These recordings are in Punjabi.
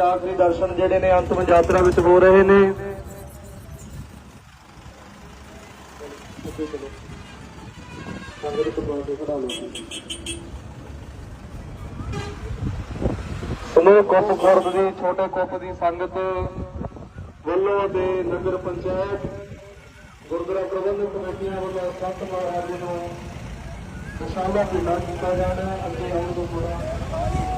ਆਖਰੀ ਦਰਸ਼ਨ ਜਿਹੜੇ ਨੇ ਅੰਤਮ ਯਾਤਰਾ ਵਿੱਚ ਹੋ ਰਹੇ ਨੇ। ਸਮੂਹ ਕੁੱਪ ਖੁਰਦ ਦੀ, ਛੋਟੇ ਕੁੱਪ ਦੀ ਸੰਗਤ ਵੱਲੋਂ ਦੇ ਨਗਰ ਪੰਚਾਇਤ, ਗੁਰਦੁਆਰਾ ਪ੍ਰਬੰਧਕ ਕਮੇਟੀਆਂ ਵੱਲੋਂ ਸੰਤ ਮਹਾਰਾਜ ਨੂੰ ਦਸ਼ਾਲਾ ਕੀਤਾ ਜਾਣਾ, ਅੱਗੇ ਆਉਣ ਤੋਂ ਥੋੜਾ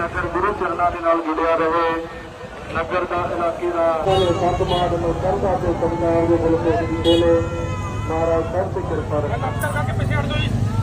ਨਗਰ ਗੁਰੂ ਚਰਨਾਂ ਦੇ ਨਾਲ ਜੁੜਿਆ ਰਹੇ। ਨਗਰ ਦਾ ਇਲਾਕੇ ਦਾ ਸੰਤ ਮਹਾਰਾਜ ਨੂੰ ਕਰਦਾ ਤੇ ਸੰਗਤਾਂ ਦੇ ਬਲ ਤੇ ਬੋਲੇ ਮਹਾਰਾਜ ਸਭ ਤੇ ਕਿਰਪਾ ਰੱਖੇ।